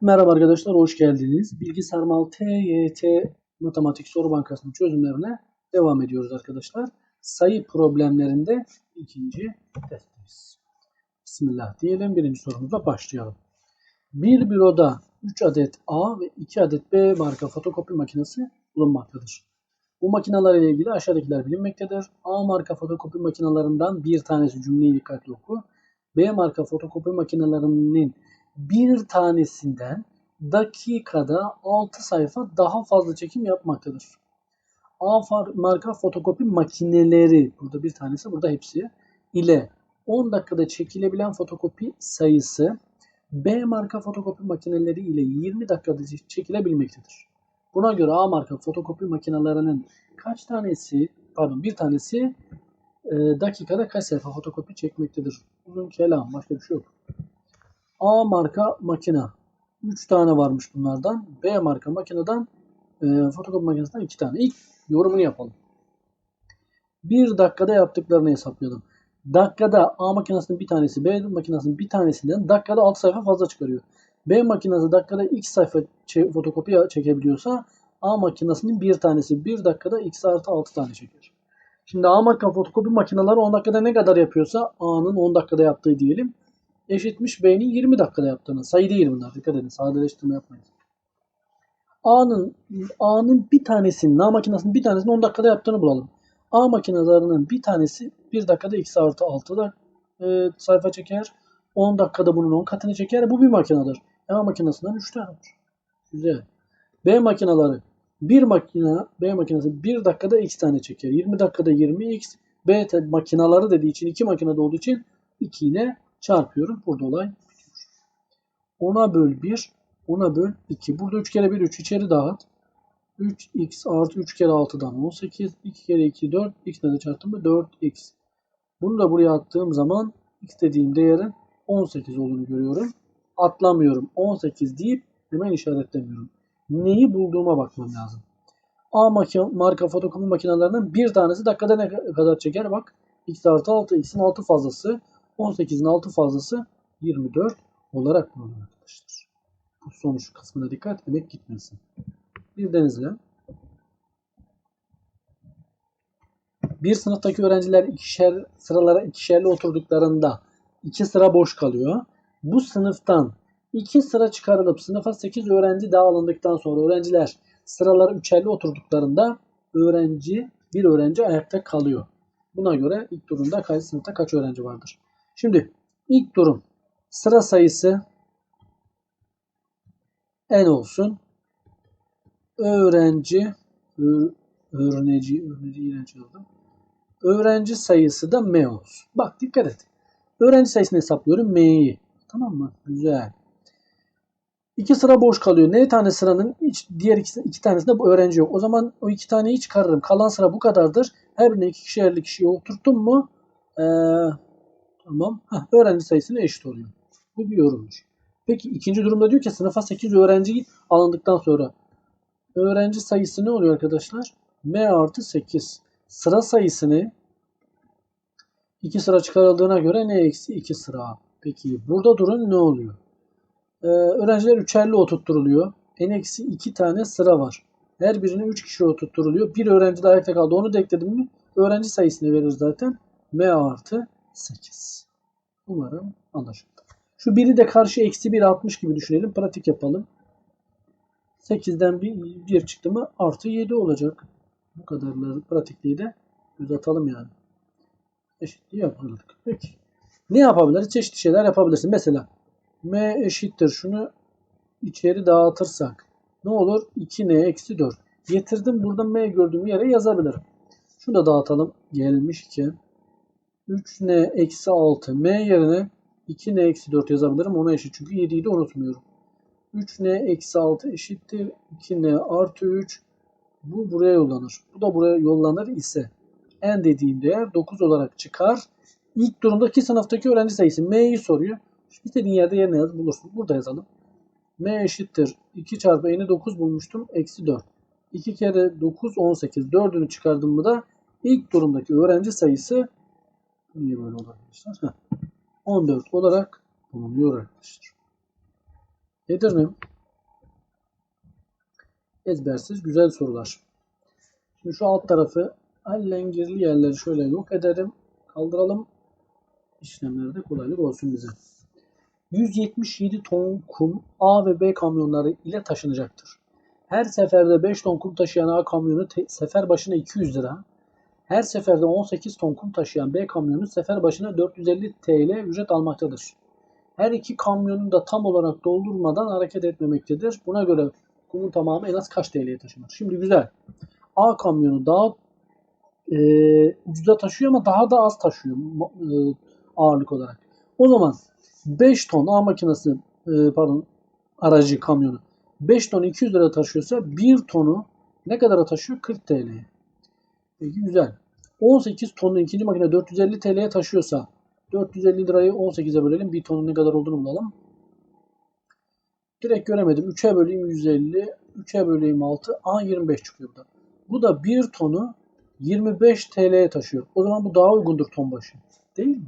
Merhaba arkadaşlar, hoş geldiniz. Bilgi Sarmal TYT Matematik Soru Bankası'nın çözümlerine devam ediyoruz arkadaşlar. Sayı problemlerinde ikinci testimiz. Bismillah diyelim, birinci sorumuza başlayalım. Bir büroda 3 adet A ve 2 adet B marka fotokopi makinesi bulunmaktadır. Bu makineler ile ilgili aşağıdakiler bilinmektedir. A marka fotokopi makinalarından bir tanesi cümleyi dikkatli oku. B marka fotokopi makinelerinin bir tanesinden dakikada 6 sayfa daha fazla çekim yapmaktadır. A marka fotokopi makineleri, burada bir tanesi, burada hepsi, ile 10 dakikada çekilebilen fotokopi sayısı B marka fotokopi makineleri ile 20 dakikada çekilebilmektedir. Buna göre A marka fotokopi makinelerinin kaç tanesi, pardon bir tanesi e, dakikada kaç sayfa fotokopi çekmektedir? Uzun kelam, başka bir şey yok. A marka makina. 3 tane varmış bunlardan. B marka makineden e, fotokopi makinesinden 2 tane. İlk yorumunu yapalım. 1 dakikada yaptıklarını hesaplayalım. Dakikada A makinesinin bir tanesi B makinesinin bir tanesinden dakikada 6 sayfa fazla çıkarıyor. B makinesi dakikada x sayfa fotokopi çekebiliyorsa A makinesinin bir tanesi 1 dakikada x artı 6 tane çeker. Şimdi A marka fotokopi makineleri 10 dakikada ne kadar yapıyorsa A'nın 10 dakikada yaptığı diyelim eşitmiş B'nin 20 dakikada yaptığını. Sayı değil bunlar. Dikkat edin. Sadeleştirme yapmayın. A'nın A'nın bir tanesinin, A makinesinin bir tanesinin 10 dakikada yaptığını bulalım. A makinelerinin bir tanesi 1 dakikada x artı 6 da e, sayfa çeker. 10 dakikada bunun 10 katını çeker. Bu bir makinedir. A makinesinden 3 tane var. Güzel. B makineleri bir makine B makinesi 1 dakikada x tane çeker. 20 dakikada 20 x B makinaları dediği için 2 makinede olduğu için 2 ile çarpıyorum. Burada olay bitiyor. 10'a böl 1, 10'a böl 2. Burada 3 kere 1, 3 içeri dağıt. 3x artı 3 kere 6'dan 18. 2 kere 2, 4. x ile çarptım mı 4x. Bunu da buraya attığım zaman x dediğim değerin 18 olduğunu görüyorum. Atlamıyorum. 18 deyip hemen işaretlemiyorum. Neyi bulduğuma bakmam lazım. A marka fotokopi makinelerinden bir tanesi dakikada ne kadar çeker? Bak x artı 6, x'in 6 fazlası. 18'in 6 fazlası 24 olarak bulunur arkadaşlar. Bu sonuç kısmına dikkat emek gitmesin. Bir denizle. Bir sınıftaki öğrenciler ikişer sıralara ikişerli oturduklarında iki sıra boş kalıyor. Bu sınıftan iki sıra çıkarılıp sınıfa 8 öğrenci daha alındıktan sonra öğrenciler sıralara üçerli oturduklarında öğrenci bir öğrenci ayakta kalıyor. Buna göre ilk durumda kaç sınıfta kaç öğrenci vardır? Şimdi ilk durum sıra sayısı n olsun. Öğrenci öğrenci öğrenci iğrenç yazdım. Öğrenci sayısı da m olsun. Bak dikkat et. Öğrenci sayısını hesaplıyorum m'yi. Tamam mı? Güzel. İki sıra boş kalıyor. Ne tane sıranın hiç, diğer iki, iki tanesinde bu öğrenci yok. O zaman o iki taneyi çıkarırım. Kalan sıra bu kadardır. Her birine iki kişilerli kişiyi oturttum mu ee, Tamam. Heh, öğrenci sayısına eşit oluyor. Bu bir yorummuş. Peki ikinci durumda diyor ki sınıfa 8 öğrenci alındıktan sonra öğrenci sayısı ne oluyor arkadaşlar? M artı 8. Sıra sayısını 2 sıra çıkarıldığına göre ne eksi 2 sıra. Peki burada durum ne oluyor? Ee, öğrenciler üçerli oturtturuluyor. En eksi 2 tane sıra var. Her birine 3 kişi oturtturuluyor. Bir öğrenci de ayakta kaldı. Onu da ekledim mi? Öğrenci sayısını verir zaten. M artı 8. Umarım anlaşıldı. Şu biri de karşı eksi 1 60 gibi düşünelim. Pratik yapalım. 8'den bir, bir çıktı mı artı 7 olacak. Bu kadarları pratikliği de göz atalım yani. Eşitliği yapıldık. Peki. Ne yapabiliriz? Çeşitli şeyler yapabilirsin. Mesela m eşittir. Şunu içeri dağıtırsak ne olur? 2n eksi 4. Getirdim. Burada m gördüğüm yere yazabilirim. Şunu da dağıtalım. Gelmişken 3n eksi 6 m yerine 2n eksi 4 yazabilirim. Ona eşit çünkü 7'yi de unutmuyorum. 3n eksi 6 eşittir 2n artı 3. Bu buraya yollanır. Bu da buraya yollanır ise n dediğim değer 9 olarak çıkar. İlk durumdaki sınıftaki öğrenci sayısı m'yi soruyor. İstediğin yerde yerine yaz bulursun. Burada yazalım. m eşittir 2 çarpı n'i 9 bulmuştum. Eksi 4. 2 kere 9 18. 4'ünü çıkardım mı da ilk durumdaki öğrenci sayısı Niye böyle? Heh. 14 olarak bulunuyor arkadaşlar. Edirne. Ezbersiz güzel sorular. Şimdi şu alt tarafı allengirli yerleri şöyle yok edelim. Kaldıralım. İşlemlerde kolaylık olsun bize. 177 ton kum A ve B kamyonları ile taşınacaktır. Her seferde 5 ton kum taşıyan A kamyonu sefer başına 200 lira. Her seferde 18 ton kum taşıyan B kamyonu sefer başına 450 TL ücret almaktadır. Her iki kamyonun da tam olarak doldurmadan hareket etmemektedir. Buna göre kumun tamamı en az kaç TL'ye taşınır? Şimdi güzel. A kamyonu daha e, ucuza taşıyor ama daha da az taşıyor e, ağırlık olarak. O zaman 5 ton A makinesi e, pardon aracı kamyonu 5 ton 200 lira taşıyorsa 1 tonu ne kadara taşıyor? 40 TL'ye. Peki güzel. 18 tonu ikinci makine 450 TL'ye taşıyorsa 450 lirayı 18'e bölelim. 1 tonun ne kadar olduğunu bulalım. Direkt göremedim. 3'e böleyim 150. 3'e böleyim 6. A 25 çıkıyor burada. Bu da 1 tonu 25 TL'ye taşıyor. O zaman bu daha uygundur ton başı. Değil mi?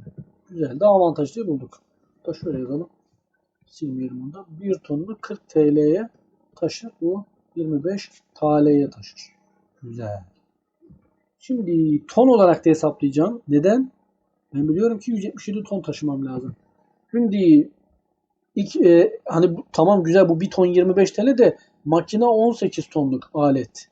Güzel. Daha avantajlı bulduk. Da şöyle yazalım. Silmeyelim onu da. 1 tonunu 40 TL'ye taşır. Bu 25 TL'ye taşır. Güzel. Şimdi ton olarak da hesaplayacağım. Neden? Ben biliyorum ki 177 ton taşımam lazım. Şimdi ilk, e, hani bu, tamam güzel bu 1 ton 25 TL de makine 18 tonluk alet.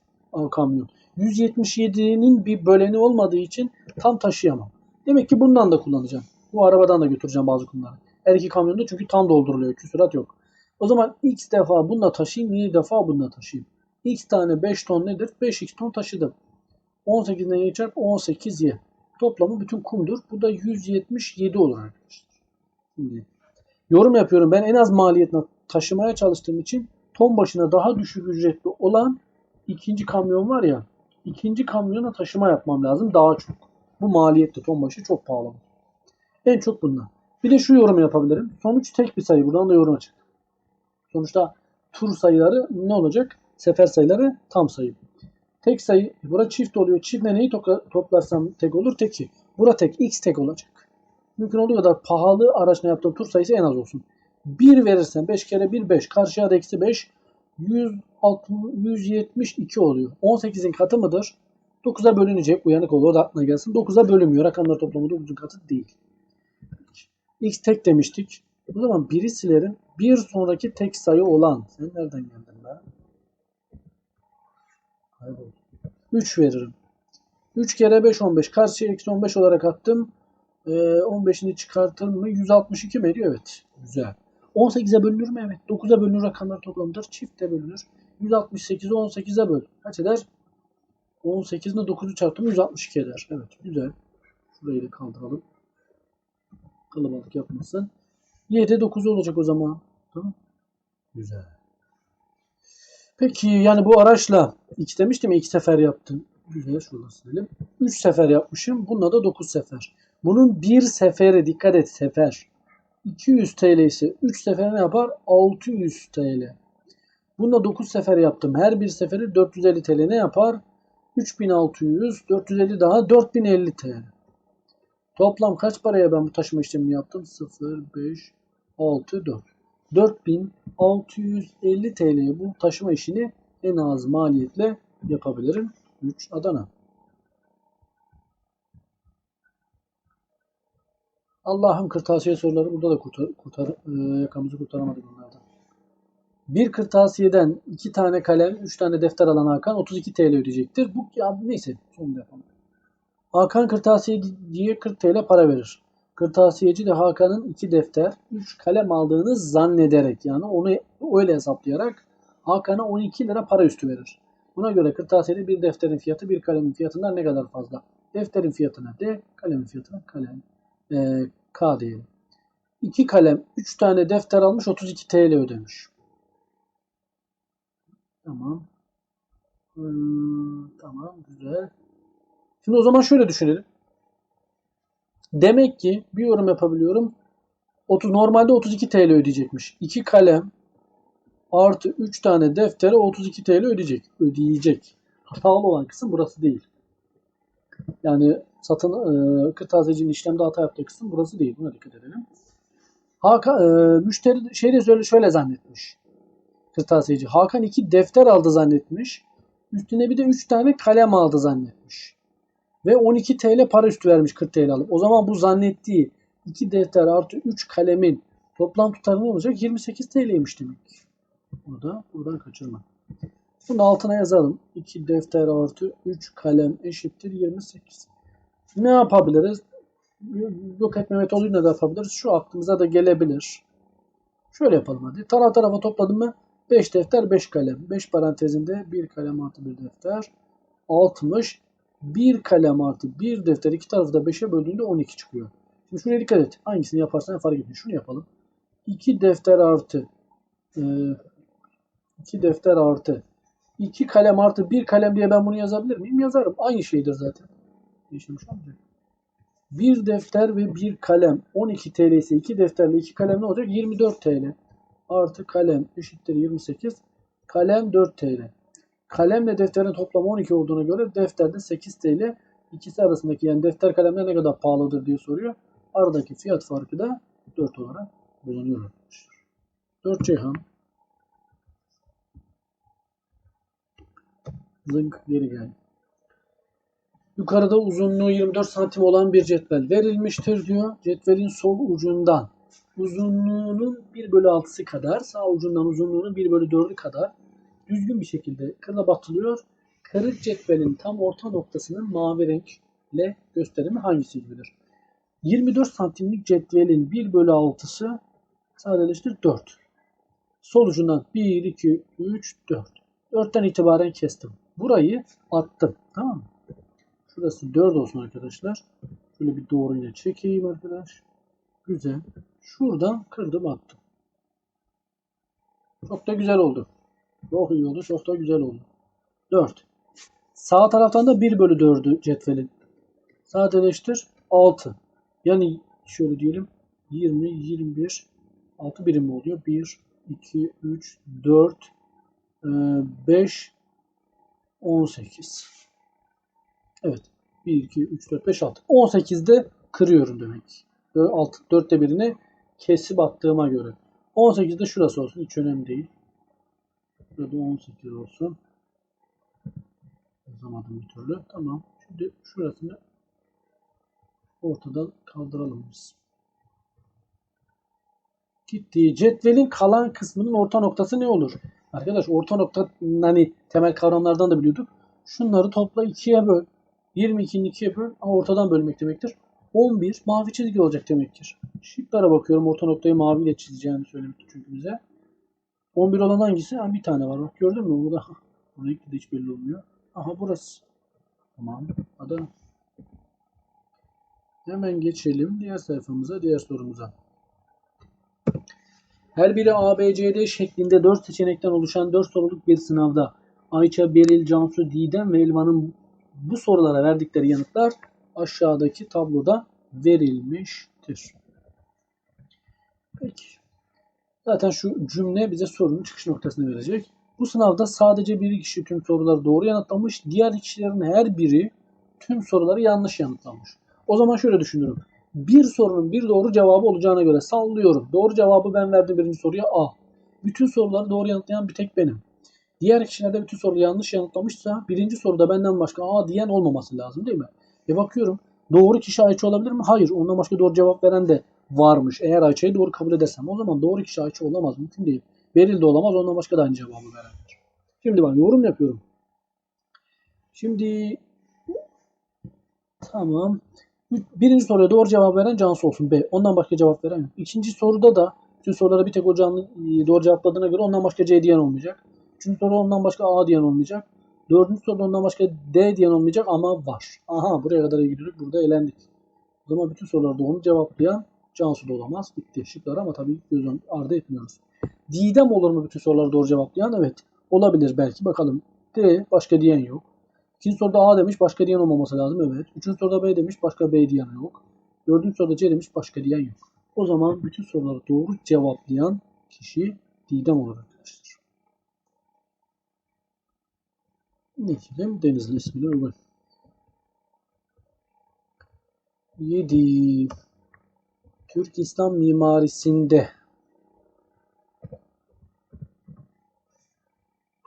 Kamyon. 177'nin bir böleni olmadığı için tam taşıyamam. Demek ki bundan da kullanacağım. Bu arabadan da götüreceğim bazı konuları. Her iki kamyonda çünkü tam dolduruluyor. Küsurat yok. O zaman x defa bununla taşıyayım, y defa bununla taşıyayım. x tane 5 ton nedir? 5x ton taşıdım. 18'den y çarp 18y. Toplamı bütün kumdur. Bu da 177 olur arkadaşlar. Şimdi yorum yapıyorum. Ben en az maliyetine taşımaya çalıştığım için ton başına daha düşük ücretli olan ikinci kamyon var ya ikinci kamyona taşıma yapmam lazım daha çok. Bu maliyetli ton başı çok pahalı. En çok bundan. Bir de şu yorum yapabilirim. Sonuç tek bir sayı. Buradan da yorum açık. Sonuçta tur sayıları ne olacak? Sefer sayıları tam sayı. Tek sayı, bura çift oluyor. Çiftle neyi topla- toplarsam tek olur? Teki. Bura tek, x tek olacak. Mümkün olduğu kadar pahalı araçla yaptığım tur sayısı en az olsun. 1 verirsen 5 kere 1 5. Karşıya da eksi 5. 160, 172 oluyor. 18'in katı mıdır? 9'a bölünecek. Uyanık olur. Da aklına gelsin. 9'a bölünmüyor. Rakamlar toplamı 9'un katı değil. X tek demiştik. O zaman biri silerim. Bir sonraki tek sayı olan. Sen nereden geldin be? Kayboldu. 3 veririm. 3 kere 5 15. Karşıya eksi 15 olarak attım. Ee, 15'ini çıkartır mı? 162 mi ediyor? Evet. Güzel. 18'e bölünür mü? Evet. 9'a bölünür rakamlar toplamıdır. Çifte bölünür. 168'i 18'e böl. Kaç eder? 18 ile 9'u çarptım 162 eder. Evet. Güzel. Şurayı da kaldıralım. Kalabalık yapmasın. 7 9 olacak o zaman. Tamam. Güzel. Peki yani bu araçla iki demiştim ya iki sefer yaptım. Güzel şurada silelim. 3 sefer yapmışım. Bununla da 9 sefer. Bunun bir seferi dikkat et sefer. 200 TL ise 3 sefer ne yapar? 600 TL. Bununla 9 sefer yaptım. Her bir seferi 450 TL ne yapar? 3600, 450 daha 4050 TL. Toplam kaç paraya ben bu taşıma işlemini yaptım? 0, 5, 6, 4. 4650 TL'ye bu taşıma işini en az maliyetle yapabilirim. 3 Adana. Allah'ım kırtasiye soruları burada da kurtar, kurtar e, yakamızı kurtaramadık bunlardan. Bir kırtasiyeden iki tane kalem, üç tane defter alan Hakan 32 TL ödeyecektir. Bu ya neyse sonunda yapalım. Hakan kırtasiyeciye 40 TL para verir. Kırtasiyeci de Hakan'ın iki defter, 3 kalem aldığını zannederek yani onu öyle hesaplayarak Hakan'a 12 lira para üstü verir. Buna göre kırtasiyede bir defterin fiyatı bir kalemin fiyatından ne kadar fazla? Defterin fiyatına D, kalemin fiyatına kalem, e, K diyelim. 2 kalem, 3 tane defter almış 32 TL ödemiş. Tamam. Hmm, tamam güzel. Şimdi o zaman şöyle düşünelim. Demek ki bir yorum yapabiliyorum. 30, normalde 32 TL ödeyecekmiş. 2 kalem artı 3 tane deftere 32 TL ödeyecek. Ödeyecek. Hatalı olan kısım burası değil. Yani satın e, kırtasiyecinin işlemde hata yaptığı kısım burası değil. Buna dikkat edelim. Hakan, e, müşteri şeyde şöyle, şöyle zannetmiş. Kırtasiyeci. Hakan iki defter aldı zannetmiş. Üstüne bir de 3 tane kalem aldı zannetmiş. Ve 12 TL para üstü vermiş 40 TL alıp. O zaman bu zannettiği 2 defter artı 3 kalemin toplam tutarı ne olacak? 28 TL'ymiş demek. Bunu da buradan kaçırma. Bunun altına yazalım. 2 defter artı 3 kalem eşittir 28. Ne yapabiliriz? Yok etme metoduyla da yapabiliriz. Şu aklımıza da gelebilir. Şöyle yapalım hadi. Taraf tarafa topladım mı? 5 defter 5 kalem. 5 parantezinde 1 kalem artı 1 defter. 60. 1 kalem artı 1 defter iki tarafı da 5'e böldüğünde 12 çıkıyor. Şimdi şuraya dikkat et. Hangisini yaparsan fark etmiyor. Şunu yapalım. 2 defter artı 2 defter artı 2 kalem artı 1 kalem diye ben bunu yazabilir miyim? Yazarım. Aynı şeydir zaten. Değişmiş olmayacak. 1 defter ve 1 kalem 12 TL ise 2 defterle 2 kalem ne olacak? 24 TL. Artı kalem eşittir 28. Kalem 4 TL. Kalemle defterin toplamı 12 olduğuna göre defterde 8 TL. İkisi arasındaki yani defter kalemler ne kadar pahalıdır diye soruyor. Aradaki fiyat farkı da 4 olarak bulunuyor arkadaşlar. 4 Ceyhan. Zınk geri gel. Yukarıda uzunluğu 24 santim olan bir cetvel verilmiştir diyor. Cetvelin sol ucundan uzunluğunun 1 bölü 6'sı kadar, sağ ucundan uzunluğunun 1 bölü 4'ü kadar düzgün bir şekilde kırla batılıyor. Kırık cetvelin tam orta noktasının mavi renkle gösterimi hangisi gibidir? 24 santimlik cetvelin 1 bölü 6'sı sadeleştir 4. Sol ucundan 1, 2, 3, 4. 4'ten itibaren kestim. Burayı attım. Tamam mı? Şurası 4 olsun arkadaşlar. Şöyle bir doğruyla çekeyim arkadaş. Güzel. Şuradan kırdım attım. Çok da güzel oldu. Çok iyi oldu. Çok da güzel oldu. 4. Sağ taraftan da 1 bölü 4'ü cetvelin. Sadeleştir 6. Yani şöyle diyelim 20, 21, 6 birim oluyor. 1, 2, 3, 4, 5, 18. Evet. 1, 2, 3, 4, 5, 6. 18'de kırıyorum demek. 6, 4'te birini kesip attığıma göre. 18'de şurası olsun. Hiç önemli değil. Burada 18 olsun. Yazamadım bir türlü. Tamam. Şimdi şurasını ortadan kaldıralım biz. Gitti. Cetvelin kalan kısmının orta noktası ne olur? Arkadaş orta nokta hani temel kavramlardan da biliyorduk. Şunları topla 2'ye böl. 22'nin 2'ye böl ama ortadan bölmek demektir. 11 mavi çizgi olacak demektir. Şıklara bakıyorum. Orta noktayı maviyle çizeceğini söylemişti çünkü bize. 11 olan hangisi? Ha, bir tane var. Bak gördün mü? Burada renkli de hiç belli olmuyor. Aha burası. Tamam. Ada. Hemen geçelim diğer sayfamıza, diğer sorumuza. Her biri ABCD şeklinde 4 seçenekten oluşan 4 soruluk bir sınavda Ayça, Beril, Cansu, Didem ve Elvan'ın bu sorulara verdikleri yanıtlar aşağıdaki tabloda verilmiştir. Peki. Zaten şu cümle bize sorunun çıkış noktasını verecek. Bu sınavda sadece bir kişi tüm soruları doğru yanıtlamış. Diğer kişilerin her biri tüm soruları yanlış yanıtlamış. O zaman şöyle düşünürüm. Bir sorunun bir doğru cevabı olacağına göre sallıyorum. Doğru cevabı ben verdim birinci soruya A. Bütün soruları doğru yanıtlayan bir tek benim. Diğer kişiler de bütün soruları yanlış yanıtlamışsa birinci soruda benden başka A diyen olmaması lazım değil mi? E bakıyorum doğru kişi Ayça olabilir mi? Hayır. Ondan başka doğru cevap veren de varmış. Eğer Ayça'yı doğru kabul edersem o zaman doğru kişi Ayça olamaz. Mümkün değil. Beril de olamaz. Ondan başka da aynı cevabı verendir. Şimdi ben yorum yapıyorum. Şimdi tamam. Birinci soruya doğru cevap veren Cansu olsun. B. Ondan başka cevap veren yok. İkinci soruda da bütün sorulara bir tek o canlı e, doğru cevapladığına göre ondan başka C diyen olmayacak. Üçüncü soru ondan başka A diyen olmayacak. Dördüncü soruda ondan başka D diyen olmayacak ama var. Aha buraya kadar gidiyoruz. Burada eğlendik. O zaman bütün soruları doğru cevaplayan Cansu da olamaz. Bitti şıklar ama tabii göz ardı etmiyoruz. Didem olur mu bütün soruları doğru cevaplayan? Evet. Olabilir belki. Bakalım. D. Başka diyen yok. İkinci soruda A demiş. Başka diyen olmaması lazım. Evet. Üçüncü soruda B demiş. Başka B diyen yok. Dördüncü soruda C demiş. Başka diyen yok. O zaman bütün soruları doğru cevaplayan kişi Didem olur arkadaşlar. Geçelim. Denizli ismine uygun. 7 Türk İslam mimarisinde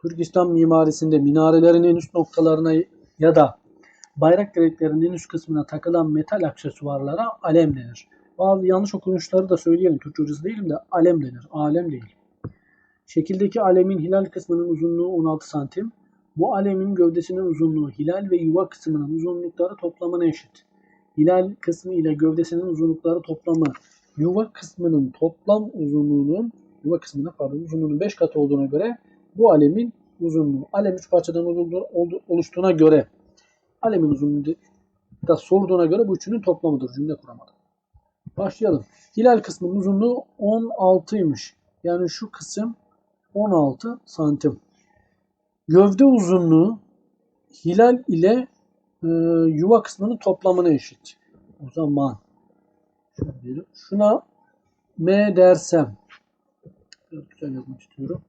Türk İslam mimarisinde minarelerin en üst noktalarına ya da bayrak direklerinin en üst kısmına takılan metal aksesuarlara alem denir. Bazı yanlış okunuşları da söyleyelim. Türkçe hocası değilim de alem denir. Alem değil. Şekildeki alemin hilal kısmının uzunluğu 16 santim. Bu alemin gövdesinin uzunluğu hilal ve yuva kısmının uzunlukları toplamına eşit. Hilal kısmı ile gövdesinin uzunlukları toplamı yuva kısmının toplam uzunluğunun yuva kısmının pardon uzunluğunun 5 katı olduğuna göre bu alemin uzunluğu alem 3 parçadan oluştuğuna göre alemin uzunluğu da sorduğuna göre bu üçünün toplamıdır. Cümle kuramadım. Başlayalım. Hilal kısmının uzunluğu 16'ymış. Yani şu kısım 16 santim. Gövde uzunluğu hilal ile e, yuva kısmının toplamına eşit. O zaman. Şuna M dersem güzel yazmak istiyorum.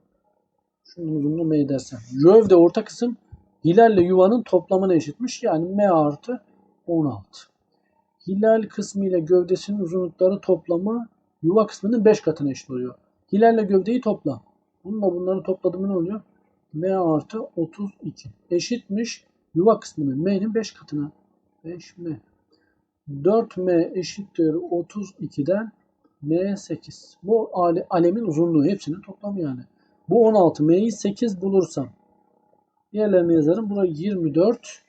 Şunun uzunluğu M dersem. Gövde orta kısım hilal ile yuvanın toplamına eşitmiş. Yani M artı 16. Hilal kısmı ile gövdesinin uzunlukları toplamı yuva kısmının 5 katına eşit oluyor. Hilal ile gövdeyi topla. Bununla bunları topladığımda ne oluyor? M artı 32 eşitmiş yuva kısmının M'nin 5 katına. 5M. 4M eşittir 32'den M8. Bu ale- alemin uzunluğu hepsinin toplamı yani. Bu 16 M'yi 8 bulursam yerlerine yazarım. Bura 24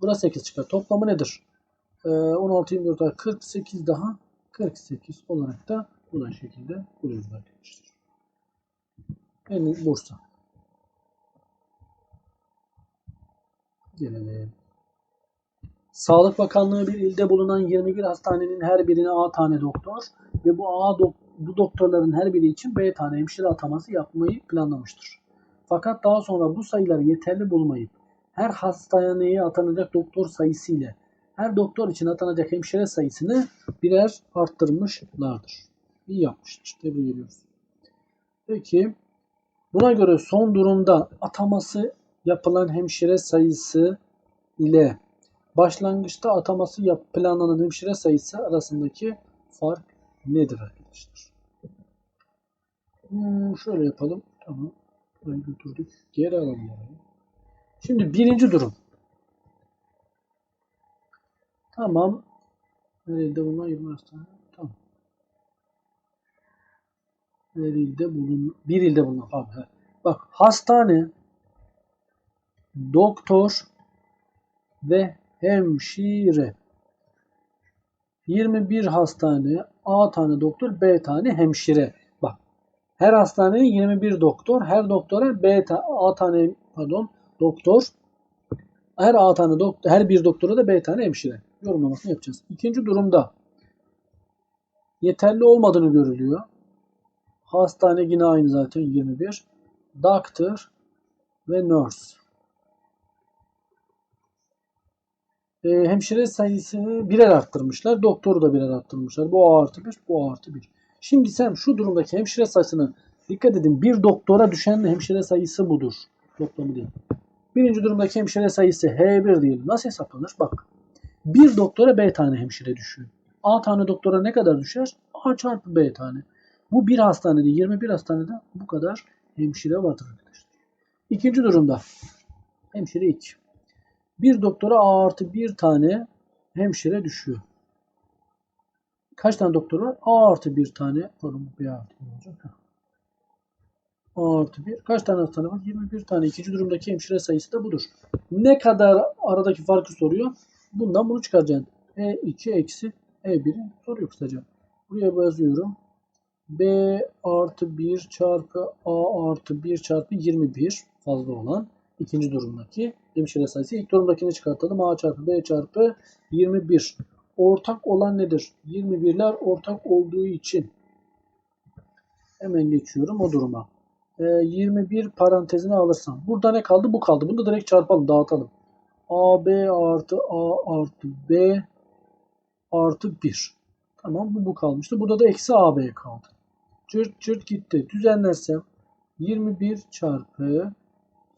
Bura 8 çıkar. Toplamı nedir? Ee, 16 24 daha 48 daha 48 olarak da bu şekilde buluyoruz arkadaşlar. En Bursa. Gelelim. Sağlık Bakanlığı bir ilde bulunan 21 hastanenin her birine A tane doktor ve bu A dok- bu doktorların her biri için B tane hemşire ataması yapmayı planlamıştır. Fakat daha sonra bu sayıları yeterli bulmayıp her hastaneye atanacak doktor sayısı ile her doktor için atanacak hemşire sayısını birer arttırmışlardır. İyi yapmıştır. Tebrik ediyoruz. Peki buna göre son durumda ataması yapılan hemşire sayısı ile başlangıçta ataması yap planlanan hemşire sayısı arasındaki fark nedir arkadaşlar? Hmm, şöyle yapalım. Tamam. Burayı götürdük. Geri alalım. Şimdi birinci durum. Tamam. Nerede bulunan 20 hastane? Tamam. Her ilde bulun bir ilde bulunan he. Bak hastane, doktor ve hemşire. 21 hastane, A tane doktor, B tane hemşire. Bak. Her hastaneye 21 doktor, her doktora B ta- A tane pardon doktor, her A tane doktor, her bir doktora da B tane hemşire. Yorumlamasını yapacağız. İkinci durumda yeterli olmadığını görülüyor. Hastane yine aynı zaten 21. Doctor ve nurse. E, hemşire sayısını birer arttırmışlar. Doktoru da birer arttırmışlar. Bu artı 1, bu artı 1. Şimdi sen şu durumdaki hemşire sayısını dikkat edin. Bir doktora düşen hemşire sayısı budur. Toplamı değil. Birinci durumdaki hemşire sayısı H1 diyelim. Nasıl hesaplanır? Bak. Bir doktora B tane hemşire düşüyor. A tane doktora ne kadar düşer? A çarpı B tane. Bu bir hastanede 21 hastanede bu kadar hemşire vardır arkadaşlar. İkinci durumda hemşire 2. Bir doktora A artı bir tane hemşire düşüyor. Kaç tane doktor var? A artı bir tane. Pardon B artı bir olacak. A artı bir. Kaç tane hastane var? 21 tane. İkinci durumdaki hemşire sayısı da budur. Ne kadar aradaki farkı soruyor? Bundan bunu çıkaracaksın. E2 eksi E1'i soruyor kısaca. Buraya yazıyorum. B artı 1 çarpı A artı 1 çarpı 21 fazla olan ikinci durumdaki hemşire sayısı. İlk durumdakini çıkartalım. A çarpı B çarpı 21. Ortak olan nedir? 21'ler ortak olduğu için hemen geçiyorum o duruma. Ee, 21 parantezine alırsam. Burada ne kaldı? Bu kaldı. Bunu da direkt çarpalım, dağıtalım. AB artı A artı B artı 1. Tamam bu bu kalmıştı. Burada da eksi AB kaldı. Cırt cırt gitti. Düzenlersem 21 çarpı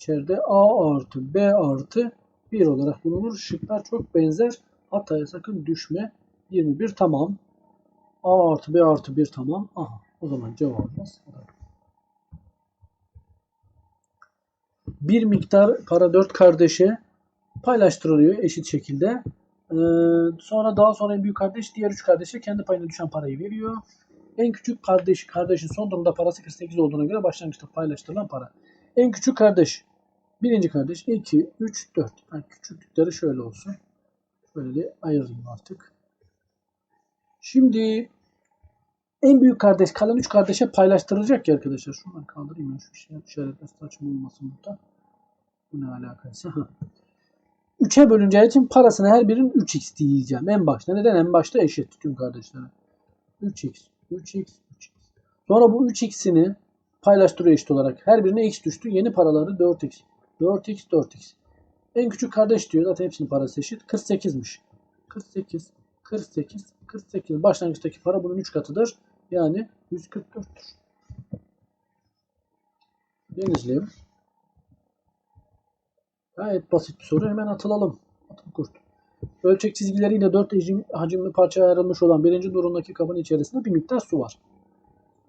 içeride A artı B artı 1 olarak bulunur. Şıklar çok benzer. Hataya sakın düşme. 21 tamam. A artı B artı 1 tamam. Aha. O zaman cevabımız bir miktar para dört kardeşe paylaştırılıyor eşit şekilde. Ee, sonra daha sonra en büyük kardeş diğer üç kardeşe kendi payına düşen parayı veriyor. En küçük kardeş, kardeşin son durumda parası 48 olduğuna göre başlangıçta paylaştırılan para. En küçük kardeş, birinci kardeş 2, 3, 4. Yani küçüklükleri şöyle olsun. Böyle de ayırayım artık. Şimdi en büyük kardeş kalan 3 kardeşe paylaştırılacak ya arkadaşlar. Şuradan kaldırayım ben şu şey, işaretler saçma olmasın burada. Bu ne alakaysa. 3'e bölüneceği için parasını her birinin 3x diyeceğim en başta. Neden? En başta eşit tüm kardeşlere. 3x, 3x, 3x. Sonra bu 3x'ini paylaştırıyor eşit olarak. Her birine x düştü. Yeni paraları 4x. 4x, 4x. En küçük kardeş diyor. Zaten hepsinin parası eşit. 48'miş. 48, 48, 48. Başlangıçtaki para bunun 3 katıdır. Yani 144'tür. Denizliyim. Gayet basit bir soru. Hemen atılalım. Atıl kurt. Ölçek çizgileriyle 4 hacim, hacimli parçaya ayrılmış olan birinci durumdaki kabın içerisinde bir miktar su var.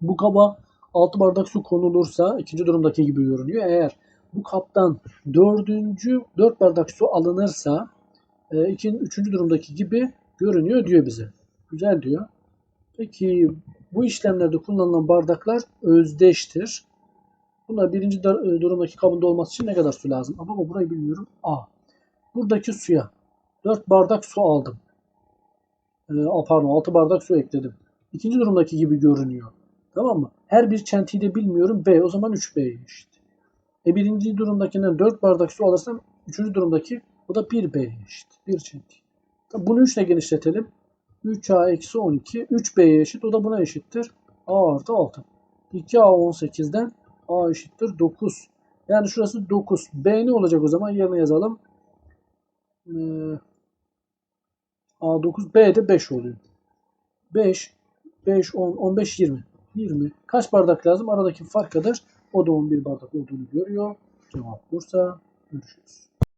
Bu kaba 6 bardak su konulursa ikinci durumdaki gibi görünüyor. Eğer bu kaptan dördüncü 4 bardak su alınırsa e, ikinci, üçüncü durumdaki gibi görünüyor diyor bize. Güzel diyor. Peki bu işlemlerde kullanılan bardaklar özdeştir. Bunlar birinci e, durumdaki kabında olması için ne kadar su lazım? Ama burayı bilmiyorum. A. Buradaki suya 4 bardak su aldım. Ee, pardon 6 bardak su ekledim. İkinci durumdaki gibi görünüyor. Tamam mı? Her bir çentiyi de bilmiyorum. B. O zaman 3B eşit. E birinci durumdakinden 4 bardak su alırsam üçüncü durumdaki o da 1B eşit. 1 çenti. Tamam, Bunu 3 ile genişletelim. 3A eksi 12. 3B'ye eşit. O da buna eşittir. A artı 6. 2A 18'den A eşittir 9. Yani şurası 9. B ne olacak o zaman? Yerine yazalım. Ee, A9. B de 5 oluyor. 5, 5, 10, 15, 20. 20. Kaç bardak lazım? Aradaki fark kadar. O da 11 bardak olduğunu görüyor. Cevap Bursa. Görüşürüz.